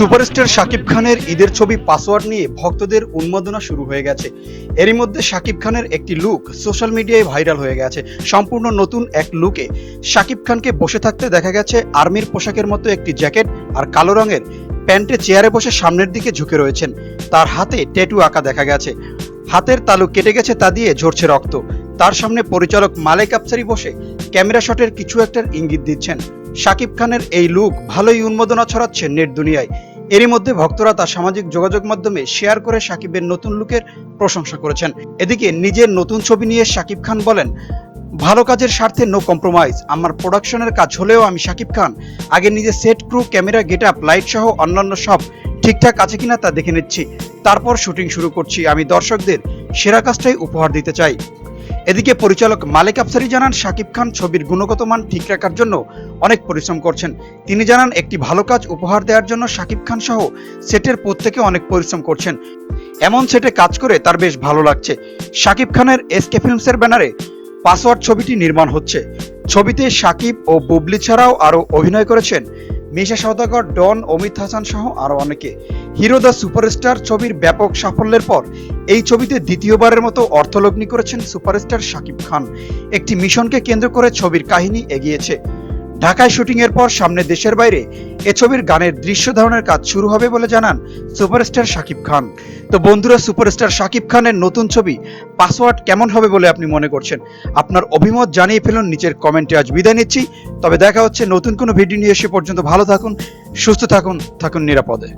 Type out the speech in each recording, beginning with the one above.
Superstar Shakib খানের ঈদের ছবি, পাসওয়ার্ড নিয়ে ভক্তদের উন্মাদনা শুরু হয়ে গেছে। এরই মধ্যে শাকিব খানের একটি লুক সোশ্যাল মিডিয়ায় ভাইরাল হয়ে গেছে, সম্পূর্ণ নতুন এক লুকে। শাকিব খানকে বসে থাকতে দেখা গেছে আর্মির পোশাকের মতো একটি জ্যাকেট আর কালো রঙের প্যান্টে চেয়ারে বসে সামনের দিকে ঝুঁকে রয়েছেন। তার হাতে ট্যাটু আঁকা দেখা গেছে। হাতের তালু কেটে গেছে তা দিয়ে ঝরছে রক্ত। তার সামনে পরিচালক মালেক আফসারি বসে ক্যামেরা শটের কিছু একটার ইঙ্গিত দিচ্ছেন। শাকিব খানের এই লুক ভালোই উন্মাদনা ছড়াচ্ছে নেট দুনিয়ায়। এরই মধ্যে ভক্তরা তার সামাজিক যোগাযোগ মাধ্যমে শেয়ার করে সাকিবের নতুন লুকের প্রশংসা করেছেন। এদিকে নিজের নতুন ছবি নিয়ে সাকিব খান বলেন, ভালো কাজের স্বার্থে নো কম্প্রোমাইজ আমার প্রোডাকশনের কাজ হলেও আমি সাকিব খান। আগে নিজে set crew camera get up light সহ অন্যান্য সব ঠিকঠাক আছে কিনা তা দেখে নিচ্ছি। তারপর শুটিং শুরু করছি। আমি দর্শকদের সেরা কাজটাই উপহার দিতে চাই। এদিকে পরিচালক মালিক আফসারি জানান, শাকিব খান ছবির গুণগত মান ঠিক রাখার জন্য অনেক পরিশ্রম করছেন। তিনি জানান, একটি ভালো কাজ উপহার দেওয়ার জন্য শাকিব খান সহ সেটের প্রত্যেকে অনেক পরিশ্রম করছেন। এমন সেটে কাজ করে তার বেশ ভালো লাগছে। শাকিব খানের এসকে ফিল্মসের ব্যানারে পাসওয়ার্ড ছবিটি নির্মাণ হচ্ছে। ছবিতে শাকিব ও বুবলি ছাড়াও আরও অভিনয় করেছেন। মিশা সওদাগর, ডন, অমিত হাসান সহ আরও অনেকে। হিরো দ্য সুপারস্টার ছবির ব্যাপক সাফল্যের পর এই ছবিতে দ্বিতীয়বারের মতো অর্থলগ্নি করেছেন সুপারস্টার শাকিব খান। একটি মিশনকে কেন্দ্র করে ছবির কাহিনী এগিয়েছে। ঢাকায় শুটিংয়ের পর সামনে দেশের বাইরে এ ছবির গানের দৃশ্য ধারণের কাজ শুরু হবে বলে জানান সুপারস্টার শাকিব খান। তো বন্ধুরা, সুপারস্টার শাকিব খানের নতুন ছবি পাসওয়ার্ড কেমন হবে বলে আপনি মনে করছেন? আপনার অভিমত জানিয়ে ফেলুন, নিচের কমেন্টে আজ বিদায় নিচ্ছি। তবে দেখা হচ্ছে নতুন কোনো ভিডিও নিয়ে এসে পর্যন্ত ভালো থাকুন, সুস্থ থাকুন থাকুন নিরাপদে।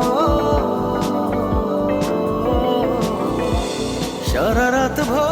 সারা রাত ভর